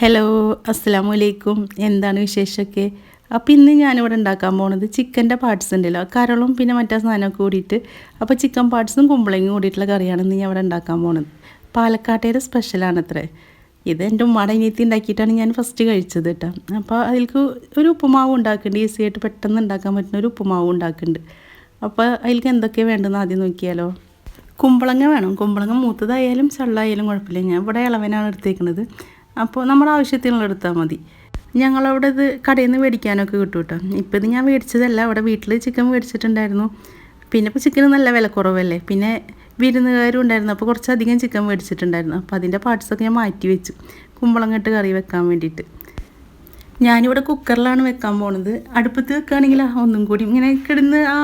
Hello അസ്സാം വലൈക്കും എന്താണ് വിശേഷമൊക്കെ? അപ്പോൾ ഇന്ന് ഞാനിവിടെ ഉണ്ടാക്കാൻ പോകുന്നത് ചിക്കന്റെ പാർട്സ് ഉണ്ടല്ലോ. കരളും പിന്നെ മറ്റേ സാധനമൊക്കെ കൂടിയിട്ട്. അപ്പോൾ ചിക്കൻ പാർട്സും കുമ്പളയും കൂടിയിട്ടുള്ള കറിയാണ് ഇന്ന് ഞാൻ ഇവിടെ ഉണ്ടാക്കാൻ പോകുന്നത് പാലക്കാട്ടേരെ സ്പെഷ്യലാണ് അത്രേ ഇത് എന്റെ ഉമ്മയുടെ അനിയത്തി ഉണ്ടാക്കിയിട്ടാണ് ഞാൻ ഫസ്റ്റ് കഴിച്ചത് കേട്ടോ അപ്പോൾ അതിൽക്ക് ഒരു ഉപ്പുമാവ് ഉണ്ടാക്കുന്നുണ്ട് ഈസി ആയിട്ട് പെട്ടെന്ന് ഉണ്ടാക്കാൻ പറ്റുന്ന ഒരു ഉപ്പുമാവ് ഉണ്ടാക്കുന്നുണ്ട് അപ്പോൾ അതിൽക്ക് എന്തൊക്കെ വേണ്ടതെന്ന് ആദ്യം നോക്കിയാലോ? കുമ്പളങ്ങ വേണം. കുമ്പളങ്ങ മൂത്തതായാലും ചള്ളായാലും കുഴപ്പമില്ല. ഞാൻ ഇവിടെ ഇളവനാണ് എടുത്തേക്കുന്നത് അപ്പോൾ നമ്മുടെ ആവശ്യത്തിനുള്ള എടുത്താൽ മതി. ഞങ്ങളവിടെ ഇത് കടയിൽ നിന്ന് മേടിക്കാനൊക്കെ കിട്ടും കേട്ടോ. ഇപ്പോൾ ഇത് ഞാൻ മേടിച്ചതല്ല അവിടെ വീട്ടിൽ ചിക്കൻ മേടിച്ചിട്ടുണ്ടായിരുന്നു. പിന്നെ ഇപ്പോൾ ചിക്കന് നല്ല വില കുറവല്ലേ? പിന്നെ വിരുന്നുകാരും ഉണ്ടായിരുന്നു അപ്പോൾ കുറച്ചധികം ചിക്കൻ മേടിച്ചിട്ടുണ്ടായിരുന്നു. അപ്പോൾ അതിന്റെ പാർട്സൊക്കെ ഞാൻ മാറ്റി വെച്ചു കുമ്പളം കെട്ട് കറി വെക്കാൻ വേണ്ടിയിട്ട്. ഞാനിവിടെ കുക്കറിലാണ് വെക്കാൻ പോണത്. അടുപ്പത്ത് വെക്കുകയാണെങ്കിൽ ഒന്നും കൂടി ഇങ്ങനെ കിടന്ന് ആ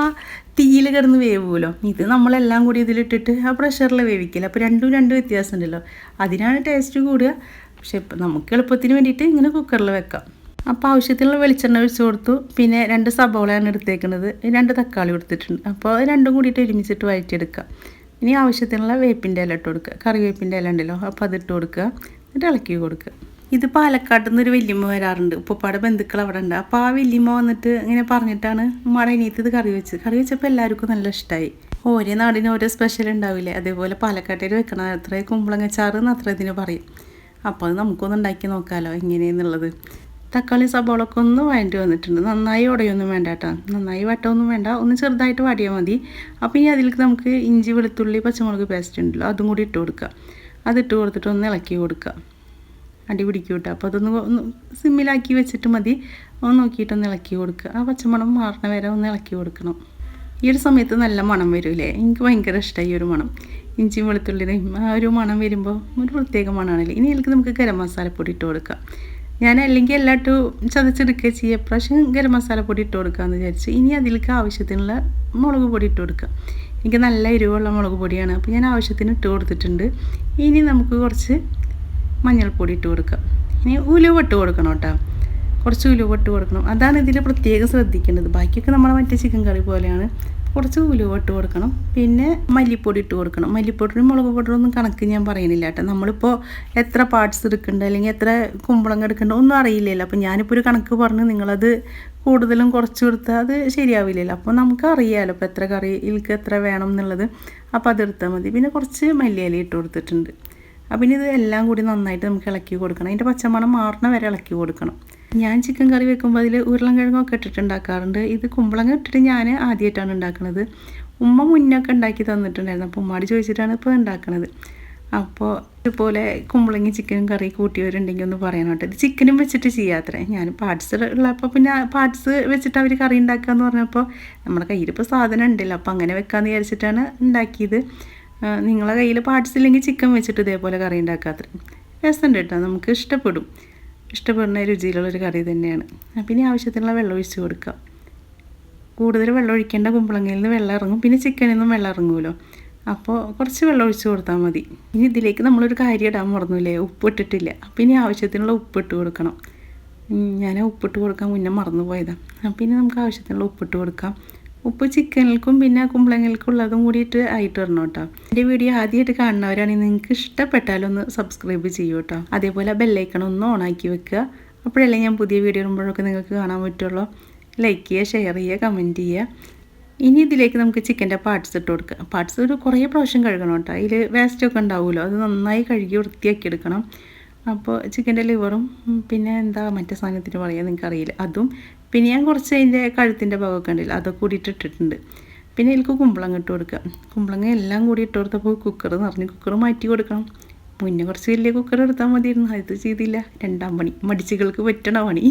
തീയിൽ കിടന്ന് വേവുമല്ലോ ഇത് നമ്മളെല്ലാം കൂടി ഇതിലിട്ടിട്ട് ആ പ്രഷറിൽ വേവിക്കില്ല അപ്പോൾ രണ്ടും രണ്ട് വ്യത്യാസം ഉണ്ടല്ലോ അതിനാണ് ടേസ്റ്റ് കൂടുക. പക്ഷെ നമുക്ക് എളുപ്പത്തിന് വേണ്ടിയിട്ട് ഇങ്ങനെ കുക്കറിൽ വെക്കാം. അപ്പോൾ ആവശ്യത്തിനുള്ള വെളിച്ചെണ്ണ ഒഴിച്ച് കൊടുത്തു. പിന്നെ രണ്ട് സബോളയാണ് എടുത്തേക്കുന്നത് രണ്ട് തക്കാളി കൊടുത്തിട്ടുണ്ട്. അപ്പോൾ രണ്ടും കൂടിയിട്ട് ഒരുമിച്ചിട്ട് വഴറ്റിയെടുക്കുക ഇനി ആവശ്യത്തിനുള്ള വേപ്പിന്റെ ഇല ഇട്ട് കൊടുക്കുക. കറിവേപ്പിന്റെ ഇല ഉണ്ടല്ലോ. അപ്പോൾ അതിട്ട് കൊടുക്കുക. എന്നിട്ട് ഇളക്കി കൊടുക്കുക. ഇത് പാലക്കാട്ട് നിന്ന് ഒരു വല്യമ്മ വരാറുണ്ട്. ഉപ്പപ്പാടെ ബന്ധുക്കൾ അവിടെ ഉണ്ട്. അപ്പോൾ ആ വല്യമ്മ വന്നിട്ട് ഇങ്ങനെ പറഞ്ഞിട്ടാണ് ഉമ്മയുടെ അനിയത്ത് ഇത് കറി വെച്ച് കറി വെച്ചപ്പോൾ എല്ലാവർക്കും നല്ല ഇഷ്ടമായി ഓരോ നാടിന് ഓരോ സ്പെഷ്യൽ ഉണ്ടാവില്ലേ? അതേപോലെ പാലക്കാട്ടേര് വെക്കണ അത്ര കുമ്പളങ്ങ ചാറ് എന്ന് അത്ര ഇതിന് പറയും. അപ്പോൾ അത് നമുക്കൊന്ന് ഉണ്ടാക്കി നോക്കാമല്ലോ എങ്ങനെയെന്നുള്ളത്. തക്കാളി സബോളൊക്കെ ഒന്ന് വഴണ്ടി വന്നിട്ടുണ്ട്. നന്നായി ഉടയൊന്നും വേണ്ട കേട്ടോ. നന്നായി വട്ടമൊന്നും വേണ്ട. ഒന്ന് ചെറുതായിട്ട് വടിയാൽ മതി. അപ്പോൾ ഇനി അതിലേക്ക് നമുക്ക് ഇഞ്ചി വെളുത്തുള്ളി പച്ചമുളക് പേസ്റ്റ് ഉണ്ടല്ലോ അതും കൂടി ഇട്ട് കൊടുക്കുക. അതിട്ട് കൊടുത്തിട്ട് ഒന്ന് ഇളക്കി കൊടുക്കുക. അടി പിടിക്കും കേട്ടോ അപ്പോൾ അതൊന്ന് സിമ്മിലാക്കി വെച്ചിട്ട് മതി. ഒന്ന് നോക്കിയിട്ടൊന്ന് ഇളക്കി കൊടുക്കുക ആ പച്ചമണം മാറണ വരെ ഒന്ന് ഇളക്കി കൊടുക്കണം. ഈ ഒരു സമയത്ത് നല്ല മണം വരൂലേ? എനിക്ക് ഭയങ്കര ഇഷ്ടമായി ഈ ഒരു മണം. ഇഞ്ചിയും വെളുത്തുള്ളിയും ആ ഒരു മണം വരുമ്പോൾ ഒരു പ്രത്യേക മണമാണല്ലേ ഇനി ഇതിലേക്ക് നമുക്ക് ഗരം മസാലപ്പൊടി ഇട്ട് കൊടുക്കാം. ഞാൻ അല്ലെങ്കിൽ എല്ലാട്ടും ചതച്ചെടുക്കുക ചെയ്യുക പ്രാവശ്യം ഗരം മസാലപ്പൊടി ഇട്ട് കൊടുക്കാമെന്ന് വിചാരിച്ചു. ഇനി അതിലേക്ക് ആവശ്യത്തിനുള്ള മുളക് പൊടി ഇട്ട് കൊടുക്കുക എനിക്ക് നല്ല എരിവുള്ള മുളക് പൊടിയാണ്. അപ്പോൾ ഞാൻ ആവശ്യത്തിന് ഇട്ട് കൊടുത്തിട്ടുണ്ട്. ഇനി നമുക്ക് കുറച്ച് മഞ്ഞൾപ്പൊടി ഇട്ട് കൊടുക്കുക. ഇനി ഉലുവ ഇട്ട് കൊടുക്കണം കേട്ടോ. കുറച്ച് ഉലുവ ഇട്ട് കൊടുക്കണം. അതാണ് ഇതിൽ പ്രത്യേകം ശ്രദ്ധിക്കേണ്ടത്. ബാക്കിയൊക്കെ നമ്മുടെ മറ്റേ ചിക്കൻ കറി പോലെയാണ്. കുറച്ച് ഉലുവ ഇട്ട് കൊടുക്കണം. പിന്നെ മല്ലിപ്പൊടി ഇട്ട് കൊടുക്കണം. മല്ലിപ്പൊടിയും മുളക് പൊടിയും ഒന്നും കണക്ക് ഞാൻ പറയുന്നില്ല കേട്ടോ. നമ്മളിപ്പോൾ എത്ര പാർട്സ് എടുക്കേണ്ടത് അല്ലെങ്കിൽ എത്ര കുമ്പളങ്ങ എടുക്കേണ്ടത് ഒന്നും അറിയില്ലല്ലോ. അപ്പോൾ ഞാനിപ്പോൾ ഒരു കണക്ക് പറഞ്ഞ് നിങ്ങളത് കൂടുതലും കുറച്ച് കൊടുത്താൽ അത് ശരിയാവില്ലല്ലോ. അപ്പോൾ നമുക്ക് അറിയാമല്ലോ ഇപ്പോൾ എത്ര കറിയിൽക്ക് എത്ര വേണം എന്നുള്ളത്. അപ്പോൾ അതെടുത്താൽ മതി. പിന്നെ കുറച്ച് മല്ലിയില ഇട്ട് കൊടുത്തിട്ടുണ്ട്. അപ്പം ഇനി ഇത് എല്ലാം കൂടി നന്നായിട്ട് നമുക്ക് ഇളക്കി കൊടുക്കണം. അതിന്റെ പച്ചമണം മാറണ വരെ ഇളക്കി കൊടുക്കണം. ഞാൻ ചിക്കൻ കറി വെക്കുമ്പോൾ അതിൽ ഉരുളൻകിഴങ്ങൊക്കെ ഇട്ടിട്ട് ഉണ്ടാക്കാറുണ്ട്. ഇത് കുമ്പളങ്ങ ഇട്ടിട്ട് ഞാൻ ആദ്യമായിട്ടാണ് ഉണ്ടാക്കുന്നത് ഉമ്മ മുന്നൊക്കെ ഉണ്ടാക്കി തന്നിട്ടുണ്ടായിരുന്നു. അപ്പോൾ ഉമ്മാടി ചോദിച്ചിട്ടാണ് ഇപ്പോൾ ഉണ്ടാക്കുന്നത് അപ്പോൾ ഇതുപോലെ കുമ്പളങ്ങി ചിക്കൻ കറി കൂട്ടിയവരുണ്ടെങ്കിൽ ഒന്ന് പറയണം കേട്ടോ ഇത് ചിക്കനും വെച്ചിട്ട് ചെയ്യാത്രേ ഞാൻ പാർട്സ് ഉള്ളപ്പോൾ പിന്നെ പാർട്സ് വെച്ചിട്ട് അവർ കറി ഉണ്ടാക്കുക എന്ന് പറഞ്ഞപ്പോൾ നമ്മുടെ കയ്യിൽ ഇപ്പോൾ സാധനം ഉണ്ടല്ലോ. അപ്പോൾ അങ്ങനെ വെക്കാമെന്ന് വിചാരിച്ചിട്ടാണ് ഉണ്ടാക്കിയത്. നിങ്ങളെ കയ്യിൽ പാർട്സ് ഇല്ലെങ്കിൽ ചിക്കൻ വെച്ചിട്ട് ഇതേപോലെ കറി ഉണ്ടാക്കാത്ര രസമുണ്ട് കേട്ടോ നമുക്ക് ഇഷ്ടപ്പെടും. ഇഷ്ടപ്പെടുന്ന രുചിയിലുള്ളൊരു കറി തന്നെയാണ്. പിന്നെ ആവശ്യത്തിനുള്ള വെള്ളം ഒഴിച്ച് കൊടുക്കാം. കൂടുതൽ വെള്ളം ഒഴിക്കേണ്ട കുമ്പളങ്ങയിൽ നിന്ന് വെള്ളം ഇറങ്ങും. പിന്നെ ചിക്കനിൽ നിന്നും വെള്ളം ഇറങ്ങുമല്ലോ അപ്പോൾ കുറച്ച് വെള്ളം ഒഴിച്ച് കൊടുത്താൽ മതി. ഇനി ഇതിലേക്ക് നമ്മളൊരു കാര്യം ഇടാൻ മറന്നില്ലേ? ഉപ്പ് ഇട്ടിട്ടില്ല. അപ്പോൾ ഇനി ആവശ്യത്തിനുള്ള ഉപ്പ് ഇട്ട് കൊടുക്കണം. ഞാൻ ഉപ്പിട്ട് കൊടുക്കാൻ മുന്നേ മറന്നു പോയതാണ് അപ്പം ഇനി നമുക്ക് ആവശ്യത്തിനുള്ള ഉപ്പിട്ട് കൊടുക്കാം. ഉപ്പ് ചിക്കനിൽക്കും പിന്നെ കുമ്പളങ്ങൾക്കും ഉള്ളതും കൂടിയിട്ട് ആയിട്ട് വരണം കേട്ടോ. എന്റെ വീഡിയോ ആദ്യമായിട്ട് കാണുന്നവരാണെങ്കിൽ നിങ്ങൾക്ക് ഇഷ്ടപ്പെട്ടാലൊന്ന് സബ്സ്ക്രൈബ് ചെയ്യൂ കേട്ടോ. അതേപോലെ ബെല്ലൈക്കണം ഒന്ന് ഓണാക്കി വെക്കുക. അപ്പോഴല്ലേ ഞാൻ പുതിയ വീഡിയോ ഇടുമ്പോഴൊക്കെ നിങ്ങൾക്ക് കാണാൻ പറ്റുള്ളൂ. ലൈക്ക് ചെയ്യുക ഷെയർ ചെയ്യുക കമന്റ് ചെയ്യുക. ഇനി ഇതിലേക്ക് നമുക്ക് ചിക്കന്റെ പാർട്സ് ഇട്ട് കൊടുക്കുക പാർട്സ് ഒരു കുറേ പ്രാവശ്യം കഴുകണം കേട്ടോ. അതിൽ വേസ്റ്റൊക്കെ ഉണ്ടാവുമല്ലോ. അത് നന്നായി കഴുകി വൃത്തിയാക്കി എടുക്കണം. അപ്പോൾ ചിക്കന്റെ ലിവറും പിന്നെ എന്താ മറ്റേ സാധനത്തിന് പറയുക നിങ്ങൾക്ക് അറിയില്ല അതും പിന്നെ ഞാൻ കുറച്ച് അതിന്റെ കഴുത്തിന്റെ ഭാഗമൊക്കെ ഉണ്ടല്ലോ അതൊക്കെ കൂടിയിട്ട് ഇട്ടിട്ടുണ്ട്. പിന്നെ എനിക്ക് കുമ്പളങ്ങ ഇട്ട് കൊടുക്കുക കുമ്പളങ്ങ എല്ലാം കൂടി ഇട്ട് കൊടുത്തപ്പോൾ കുക്കർ നിറഞ്ഞ് കുക്കർ മാറ്റി കൊടുക്കണം. മുന്നേ കുറച്ച് വലിയ കുക്കർ എടുത്താൽ മതിയായിരുന്നു. അത് ചെയ്തില്ല. രണ്ടാം പണി. മടിച്ചുകൾക്ക് പറ്റണ പണി.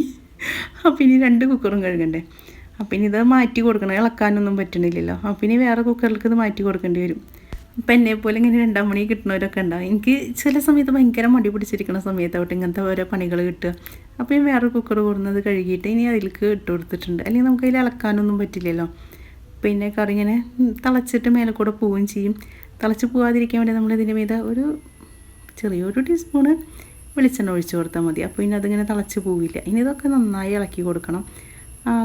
അപ്പം ഇനി രണ്ട് കുക്കറും കഴുകണ്ടേ. അപ്പം ഇനി ഇത് മാറ്റി കൊടുക്കണം. ഇളക്കാനൊന്നും പറ്റണില്ലല്ലോ. അപ്പം ഇനി വേറെ കുക്കറിലേക്ക് ഇത് മാറ്റി കൊടുക്കേണ്ടി വരും. അപ്പം എന്നെ പോലെ ഇങ്ങനെ രണ്ടാം മണി കിട്ടുന്നവരൊക്കെ ഉണ്ടാവും. എനിക്ക് ചില സമയത്ത് ഭയങ്കര മടി പിടിച്ചിരിക്കുന്ന സമയത്താവട്ടെ ഇങ്ങനത്തെ ഓരോ പണികൾ കിട്ടുക. അപ്പോൾ ഞാൻ വേറെ കുക്കർ കൂടുന്നത് കഴുകിയിട്ട് ഇനി അതിലേക്ക് ഇട്ട് കൊടുത്തിട്ടുണ്ട്. അല്ലെങ്കിൽ നമുക്ക് അതിൽ ഇളക്കാനൊന്നും പറ്റില്ലല്ലോ. പിന്നെ കറി ഇങ്ങനെ തിളച്ചിട്ട് മേലെ കൂടെ പോവുകയും ചെയ്യും. തിളച്ച് പോകാതിരിക്കാൻ വേണ്ടി നമ്മൾ ഇതിന്റെ മീത ഒരു ചെറിയൊരു ടീസ്പൂണ് വെളിച്ചെണ്ണ ഒഴിച്ച് കൊടുത്താൽ മതി. അപ്പോൾ ഇനി അതിങ്ങനെ തിളച്ച് പോവില്ല. ഇനി ഇതൊക്കെ നന്നായി ഇളക്കി കൊടുക്കണം.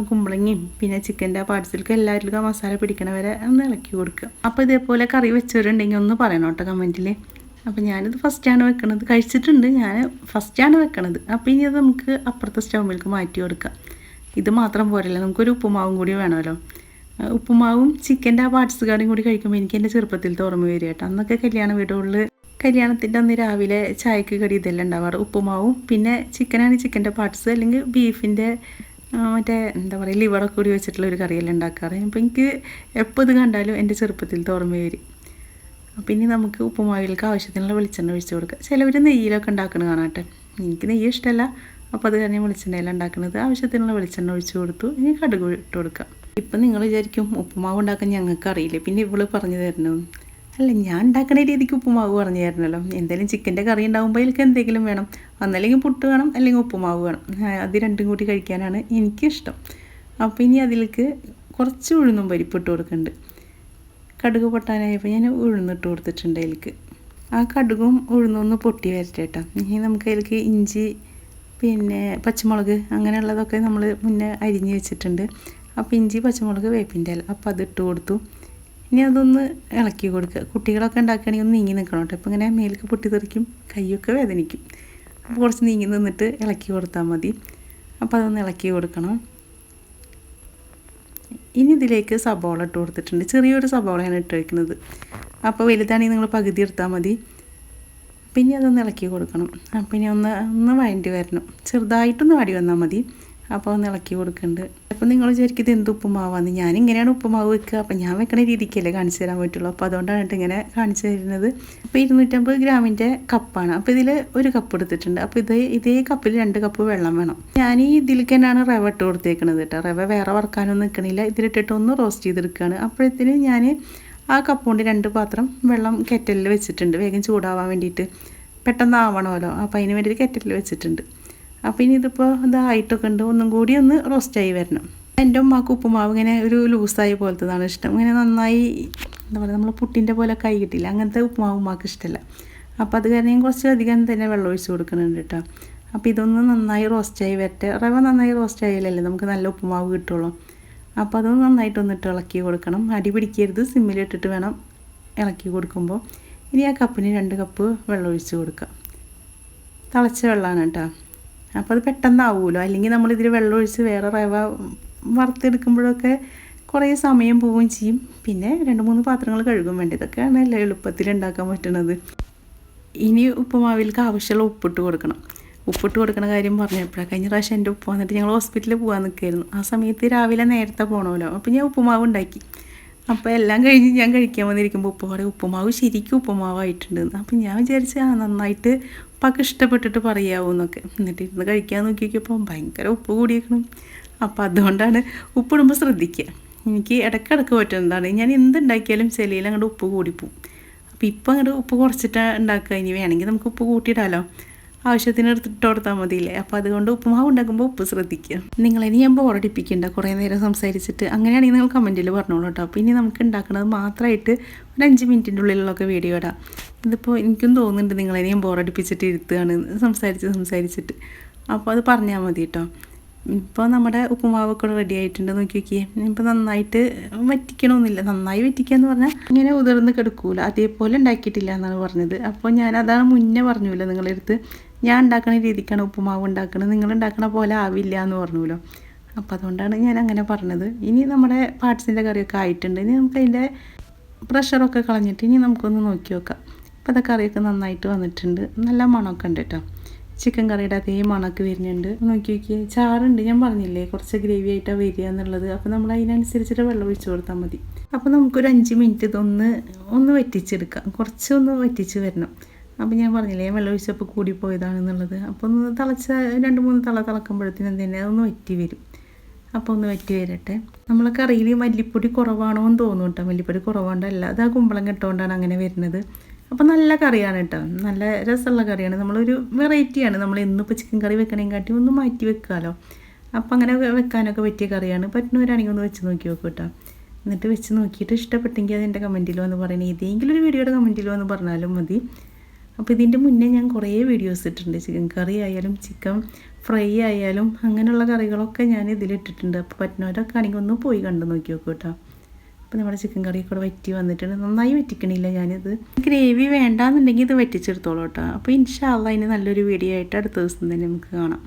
കുമ്പളങ്ങയും പിന്നെ ചിക്കന്റെ പാർട്സിലേക്ക് എല്ലാവരിലും മസാല പിടിക്കണ വരെ ഒന്ന് ഇളക്കി കൊടുക്കുക അപ്പോൾ ഇതേപോലെ കറി വെച്ചവരുണ്ടെങ്കിൽ ഒന്ന് പറയണം കേട്ടോ കമന്റിൽ അപ്പോൾ ഞാനിത് ഫസ്റ്റാണ് വെക്കണത്. കഴിച്ചിട്ടുണ്ട്. ഞാൻ ഫസ്റ്റാണ് വെക്കണത്. അപ്പോൾ ഇനി അത് നമുക്ക് അപ്പുറത്തെ സ്റ്റൗമിലേക്ക് മാറ്റി കൊടുക്കാം. ഇത് മാത്രം പോരല്ലോ? നമുക്കൊരു ഉപ്പുമാവും കൂടി വേണമല്ലോ. ഉപ്പുമാവും ചിക്കന്റെ ആ പാർട്സ് കാർഡും കൂടി കഴിക്കുമ്പോൾ എനിക്ക് എന്റെ ചെറുപ്പത്തിൽ ഓർമ്മ വരിക കേട്ടോ. അന്നൊക്കെ കല്യാണ വീടുകളിൽ കല്യാണത്തിന്റെ അന്ന് രാവിലെ ചായക്ക് കടി ഇതെല്ലാം ഉണ്ടാവാറ്. ഉപ്പുമാവും പിന്നെ ചിക്കനാണ് ചിക്കന്റെ പാർട്സ് അല്ലെങ്കിൽ ബീഫിന്റെ മറ്റേ എന്താ പറയുക ലിവറൊക്കെ കൂടി വെച്ചിട്ടുള്ള ഒരു കറിയെല്ലാം ഉണ്ടാക്കാറ്. അപ്പോൾ എനിക്ക് എപ്പോൾ ഇത് കണ്ടാലും എന്റെ ചെറുപ്പത്തിൽ ഓർമ്മ വരും അപ്പം ഇനി നമുക്ക് ഉപ്പുമാവിലേക്ക് ആവശ്യത്തിനുള്ള വെളിച്ചെണ്ണ ഒഴിച്ച് കൊടുക്കുക ചിലവർ നെയ്യിലൊക്കെ ഉണ്ടാക്കുന്നത് കാണാട്ടെ. എനിക്ക് നെയ്യ് ഇഷ്ടമല്ല അപ്പോൾ അത് കാരണം വെളിച്ചെണ്ണയിലാണ് ഉണ്ടാക്കുന്നത് ആവശ്യത്തിനുള്ള വെളിച്ചെണ്ണ ഒഴിച്ച് കൊടുത്തു. ഇനി കടുക് ഇട്ട് കൊടുക്കാം. ഇപ്പം നിങ്ങൾ വിചാരിക്കും ഉപ്പുമാവ് ഉണ്ടാക്കാൻ ഞങ്ങൾക്ക് അറിയില്ല പിന്നെ ഇവൾ പറഞ്ഞു തരണോ അല്ല ഞാൻ ഉണ്ടാക്കുന്ന രീതിക്ക് ഉപ്പുമാവ് പറഞ്ഞു തരണമല്ലോ എന്തെങ്കിലും ചിക്കന്റെ കറി ഉണ്ടാകുമ്പോൾ എനിക്ക് എന്തെങ്കിലും വേണം. ഒന്നല്ലെങ്കിൽ പുട്ട് വേണം അല്ലെങ്കിൽ ഉപ്പുമാവ് വേണം. അത് രണ്ടും കൂടി കഴിക്കാനാണ് എനിക്കിഷ്ടം. അപ്പോൾ ഇനി അതിലേക്ക് കുറച്ച് ഉഴുന്നും പരിപ്പ് ഇട്ട് കൊടുക്കുന്നുണ്ട് കടുക് പൊട്ടാനായപ്പോൾ ഞാൻ ഉഴുന്നിട്ട് കൊടുത്തിട്ടുണ്ട് അതിലേക്ക് ആ കടുകും ഉഴുന്നും ഒന്ന് പൊട്ടി വരട്ടെ കേട്ടോ ഇനി നമുക്ക് അതിലേക്ക് ഇഞ്ചി പിന്നെ പച്ചമുളക് അങ്ങനെയുള്ളതൊക്കെ നമ്മൾ മുന്നേ അരിഞ്ഞ് വെച്ചിട്ടുണ്ട്. അപ്പോൾ ഇഞ്ചി പച്ചമുളക് വേപ്പിന്റെ ഇല. അപ്പോൾ അത് ഇട്ട് കൊടുത്തു. ഇനി അതൊന്ന് ഇളക്കി കൊടുക്കുക. കുട്ടികളൊക്കെ ഉണ്ടാക്കുകയാണെങ്കിൽ ഒന്ന് നീങ്ങി നിൽക്കണം കേട്ടോ. അപ്പോൾ ഇങ്ങനെ മേലേക്ക് പൊട്ടിത്തെറിക്കും കൈയൊക്കെ വേദനിക്കും. അപ്പോൾ കുറച്ച് നീങ്ങി നിന്നിട്ട് ഇളക്കി കൊടുത്താൽ മതി. അപ്പോൾ അതൊന്ന് ഇളക്കി കൊടുക്കണം. ഇനി ഇതിലേക്ക് സബോള ഇട്ട് കൊടുത്തിട്ടുണ്ട്. ചെറിയൊരു സബോളയാണ് ഇട്ട് വയ്ക്കുന്നത് അപ്പോൾ വലുതാണെങ്കിൽ നിങ്ങൾ പകുതി എടുത്താൽ മതി. പിന്നെ അതൊന്ന് ഇളക്കി കൊടുക്കണം. അപ്പം ഇനി ഒന്ന് ഒന്ന് വഴണ്ടി വരണം. ചെറുതായിട്ടൊന്ന് വാടി വന്നാൽ മതി. അപ്പോൾ ഒന്ന് ഇളക്കി കൊടുക്കുന്നുണ്ട് അപ്പോൾ നിങ്ങൾ വിചാരിക്കും ഇത് എന്ത് ഉപ്പുമാവാന്ന്. ഞാൻ ഇങ്ങനെയാണ് ഉപ്പുമാവ് വെക്കുക. അപ്പം ഞാൻ വെക്കണ രീതിക്കല്ലേ കാണിച്ചു തരാൻ പറ്റുള്ളൂ. അപ്പോൾ അതുകൊണ്ടാണ് ഇങ്ങനെ കാണിച്ചു തരുന്നത്. അപ്പോൾ ഇരുന്നൂറ്റമ്പത് ഗ്രാമിന്റെ കപ്പാണ്. അപ്പോൾ ഇതിൽ ഒരു കപ്പ് എടുത്തിട്ടുണ്ട്. അപ്പോൾ ഇതേ ഇതേ കപ്പിൽ രണ്ട് കപ്പ് വെള്ളം വേണം. ഞാൻ ഈ ഇതിലേക്ക് തന്നെയാണ് റവ ഇട്ട് കൊടുത്തേക്കണത് കേട്ടോ. റവ വേറെ വറക്കാനൊന്നും നിൽക്കണില്ല ഇതിലിട്ടിട്ട് ഒന്ന് റോസ്റ്റ് ചെയ്തെടുക്കുകയാണ് അപ്പോഴത്തേന് ഞാൻ ആ കപ്പ് കൊണ്ട് രണ്ട് പാത്രം വെള്ളം കെറ്റലിൽ വെച്ചിട്ടുണ്ട്. വേഗം ചൂടാവാൻ വേണ്ടിയിട്ട്. പെട്ടെന്ന് ആവണമല്ലോ. അപ്പോൾ അതിന് വേണ്ടിയിട്ട് കെറ്റലിൽ വെച്ചിട്ടുണ്ട്. അപ്പോൾ ഇനി ഇതിപ്പോൾ ഇതായിട്ടൊക്കെ ഉണ്ട്. ഒന്നും കൂടി ഒന്ന് റോസ്റ്റായി വരണം. എന്റെ ഉമ്മാക്ക് ഉപ്പുമാവ് ഇങ്ങനെ ഒരു ലൂസായ പോലത്തതാണ് ഇഷ്ടം. ഇങ്ങനെ നന്നായി എന്താ പറയുക നമ്മൾ പുട്ടിന്റെ പോലെ കൈ കിട്ടില്ല. അങ്ങനത്തെ ഉപ്പുമാവ് ഉമ്മാക്ക് ഇഷ്ടമല്ല അപ്പോൾ അത് കാരണം ഞാൻ കുറച്ച് അധികം തന്നെ വെള്ളം ഒഴിച്ച് കൊടുക്കുന്നുണ്ട് കേട്ടോ അപ്പോൾ ഇതൊന്ന് നന്നായി റോസ്റ്റായി വരട്ടെ. റവ നന്നായി റോസ്റ്റ് ആയാലല്ലേ നമുക്ക് നല്ല ഉപ്പുമാവ് കിട്ടുള്ളൂ. അപ്പോൾ നന്നായിട്ട് നന്നായിട്ടൊന്നിട്ട് ഇളക്കി കൊടുക്കണം. അടി പിടിക്കരുത്. സിമ്മിലിട്ടിട്ട് വേണം ഇളക്കി കൊടുക്കുമ്പോൾ ഇനി ആ കപ്പിന് രണ്ട് കപ്പ് വെള്ളം ഒഴിച്ച് കൊടുക്കുക തിളച്ച വെള്ളമാണ് കേട്ടോ അപ്പോൾ അത് പെട്ടെന്നാവുമല്ലോ അല്ലെങ്കിൽ നമ്മളിതിൽ വെള്ളം ഒഴിച്ച് വേറെ റവ വറുത്തെടുക്കുമ്പോഴൊക്കെ കുറേ സമയം പോവുകയും ചെയ്യും. പിന്നെ രണ്ട് മൂന്ന് പാത്രങ്ങൾ കഴുകും വേണ്ടി. ഇതൊക്കെയാണ് അല്ലേ എളുപ്പത്തിൽ ഉണ്ടാക്കാൻ പറ്റുന്നത് ഇനി ഉപ്പുമാവിലേക്ക് ആവശ്യമുള്ള ഉപ്പിട്ട് കൊടുക്കണം. ഉപ്പിട്ട് കൊടുക്കണ കാര്യം പറഞ്ഞപ്പോഴാണ് കഴിഞ്ഞ പ്രാവശ്യം എന്റെ ഉപ്പ് വന്നിട്ട് ഞങ്ങൾ ഹോസ്പിറ്റലിൽ പോകാൻ നിൽക്കായിരുന്നു ആ സമയത്ത് രാവിലെ നേരത്തെ പോകണമല്ലോ അപ്പോൾ ഞാൻ ഉപ്പുമാവ് ഉണ്ടാക്കി. അപ്പോൾ എല്ലാം കഴിഞ്ഞ് ഞാൻ കഴിക്കാൻ വന്നിരിക്കുമ്പോൾ ഉപ്പ് പറയും ഉപ്പുമാവ് ശരിക്കും ഉപ്പുമാവായിട്ടുണ്ട് അപ്പം ഞാൻ വിചാരിച്ച ആ നന്നായിട്ട് ഉപ്പാക്ക് ഇഷ്ടപ്പെട്ടിട്ട് പറയാവൂ എന്നൊക്കെ. എന്നിട്ട് ഇരുന്ന് കഴിക്കാൻ നോക്കിയപ്പോൾ ഭയങ്കര ഉപ്പ് കൂടിയേക്കണം. അപ്പോൾ അതുകൊണ്ടാണ് ഉപ്പിടുമ്പോൾ ശ്രദ്ധിക്കുക എനിക്ക് ഇടയ്ക്കിടയ്ക്ക് പറ്റുന്നതാണ്. ഞാൻ എന്തുണ്ടാക്കിയാലും ചിലയിൽ അങ്ങോട്ട് ഉപ്പ് കൂടിപ്പോവും. അപ്പോൾ ഇപ്പം അങ്ങോട്ട് ഉപ്പ് കുറച്ചിട്ട് ഉണ്ടാക്കുക. ഇനി വേണമെങ്കിൽ നമുക്ക് ഉപ്പ് കൂട്ടിയിടാലോ. ആവശ്യത്തിന് എടുത്തിട്ട് കൊടുത്താൽ മതിയില്ലേ? അപ്പോൾ അതുകൊണ്ട് ഉപ്പുമാവ് ഉണ്ടാക്കുമ്പോൾ ഉപ്പ് ശ്രദ്ധിക്കുക. നിങ്ങളിനി ഞാൻ ബോറടിപ്പിക്കണ്ട കുറേ നേരം സംസാരിച്ചിട്ട് അങ്ങനെയാണെങ്കിൽ നിങ്ങൾ കമന്റിൽ പറഞ്ഞോളൂ കേട്ടോ. അപ്പോൾ ഇനി നമുക്ക് ഉണ്ടാക്കുന്നത് മാത്രമായിട്ട് ഒരു അഞ്ച് മിനിറ്റിന്റെ ഉള്ളിലുള്ളൊക്കെ വീഡിയോ ഇടാം. ഇതിപ്പോൾ എനിക്കും തോന്നുന്നുണ്ട് നിങ്ങളിനി ഞാൻ ബോറടിപ്പിച്ചിട്ട് ഇരുത്തുകയാണ്. സംസാരിച്ച് സംസാരിച്ചിട്ട്. അപ്പോൾ അത് പറഞ്ഞാൽ മതി കേട്ടോ. ഇപ്പോൾ നമ്മുടെ ഉപ്പുമാവൊക്കെ റെഡി ആയിട്ടുണ്ട്. നോക്കി നോക്കിയേ. ഇപ്പോൾ നന്നായിട്ട് വറ്റിക്കണമെന്നില്ല നന്നായി വറ്റിക്കുക എന്ന് പറഞ്ഞാൽ ഇങ്ങനെ ഉതിർന്ന് കിടക്കൂല. അതേപോലെ ഉണ്ടാക്കിയിട്ടില്ല എന്നാണ് പറഞ്ഞത്. അപ്പോൾ ഞാൻ അതാണ് മുന്നേ പറഞ്ഞല്ലോ നിങ്ങളുടെ അടുത്ത്. ഞാൻ ഉണ്ടാക്കുന്ന രീതിക്കാണ് ഉപ്പുമാവ് ഉണ്ടാക്കുന്നത് നിങ്ങൾ ഉണ്ടാക്കണ പോലെ ആവില്ല എന്ന് പറഞ്ഞല്ലോ. അപ്പം അതുകൊണ്ടാണ് ഞാൻ അങ്ങനെ പറഞ്ഞത്. ഇനി നമ്മുടെ പാർട്സിന്റെ കറിയൊക്കെ ആയിട്ടുണ്ട്. ഇനി നമുക്ക് അതിന്റെ പ്രഷറൊക്കെ കളഞ്ഞിട്ട് ഇനി നമുക്കൊന്ന് നോക്കി നോക്കാം. അപ്പോൾ അതൊക്കെ കറിയൊക്കെ നന്നായിട്ട് വന്നിട്ടുണ്ട്. നല്ല മണമൊക്കെ ഉണ്ട് കേട്ടോ. ചിക്കൻ കറിയുടെ അതേ മണക്ക് വരുന്നുണ്ട്. നോക്കി നോക്കിയേ ചാറുണ്ട് ഞാൻ പറഞ്ഞില്ലേ? കുറച്ച് ഗ്രേവി ആയിട്ടാണ് വരിക എന്നുള്ളത്. അപ്പോൾ നമ്മൾ അതിനനുസരിച്ചിട്ട് വെള്ളം ഒഴിച്ച് കൊടുത്താൽ മതി. അപ്പോൾ നമുക്കൊരു അഞ്ച് മിനിറ്റ് ഇതൊന്ന് ഒന്ന് വറ്റിച്ചെടുക്കാം. കുറച്ചൊന്ന് വറ്റിച്ച് വരണം. അപ്പോൾ ഞാൻ പറഞ്ഞില്ലേ വെള്ളം ഒഴിച്ചപ്പോൾ കൂടി കൂടിപ്പോയതാണെന്നുള്ളത് അപ്പോൾ ഒന്ന് തിളച്ച രണ്ട് മൂന്ന് തള തിളക്കുമ്പോഴത്തേനും തന്നെ അതൊന്ന് വറ്റി വരും. അപ്പോൾ ഒന്ന് വറ്റി വരട്ടെ. നമ്മൾ കറിയിൽ മല്ലിപ്പൊടി കുറവാണോ എന്ന് തോന്നും കേട്ടോ. മല്ലിപ്പൊടി കുറവുകൊണ്ടല്ല അത് ആ കുമ്പളം കെട്ടുകൊണ്ടാണ് അങ്ങനെ വരുന്നത്. അപ്പോൾ നല്ല കറിയാണ് കേട്ടോ നല്ല രസമുള്ള കറിയാണ്. നമ്മളൊരു വെറൈറ്റിയാണ് നമ്മൾ ഇന്നിപ്പോൾ ചിക്കൻ കറി വെക്കണേയും കാട്ടി ഒന്ന് മാറ്റി വെക്കാമല്ലോ അപ്പോൾ അങ്ങനെ വെക്കാനൊക്കെ പറ്റിയ കറിയാണ്. പറ്റുന്നവരാണെങ്കിൽ ഒന്ന് വെച്ച് നോക്കി നോക്കൂ കേട്ടോ എന്നിട്ട് വെച്ച് നോക്കിയിട്ട് ഇഷ്ടപ്പെട്ടെങ്കിൽ അത് എന്റെ കമന്റിൽ വന്ന് പറയണേ. ഏതെങ്കിലും ഒരു വീഡിയോയുടെ കമന്റിൽ വന്ന് പറഞ്ഞാലും മതി. അപ്പോൾ ഇതിന്റെ മുന്നേ ഞാൻ കുറേ വീഡിയോസ് ഇട്ടിട്ടുണ്ട്. ചിക്കൻ കറി ആയാലും ചിക്കൻ ഫ്രൈ ആയാലും അങ്ങനെയുള്ള കറികളൊക്കെ ഞാൻ ഇതിലിട്ടിട്ടുണ്ട്. അപ്പോൾ പറ്റുന്നവരൊക്കെ ആണെങ്കിൽ ഒന്ന് പോയി കണ്ടു നോക്കി നോക്കൂ കേട്ടോ അപ്പോൾ നമ്മുടെ ചിക്കൻ കറിയൊക്കെ കൂടെ വറ്റി വന്നിട്ടുണ്ട്. നന്നായി വറ്റിക്കണില്ല ഞാനിത്. ഗ്രേവി വേണ്ടാന്നുണ്ടെങ്കിൽ ഇത് വറ്റിച്ചെടുത്തോളൂ കേട്ടോ. അപ്പോൾ ഇൻഷാല്ല അതിന് നല്ലൊരു വീഡിയോ ആയിട്ട് അടുത്ത ദിവസം തന്നെ നമുക്ക് കാണാം.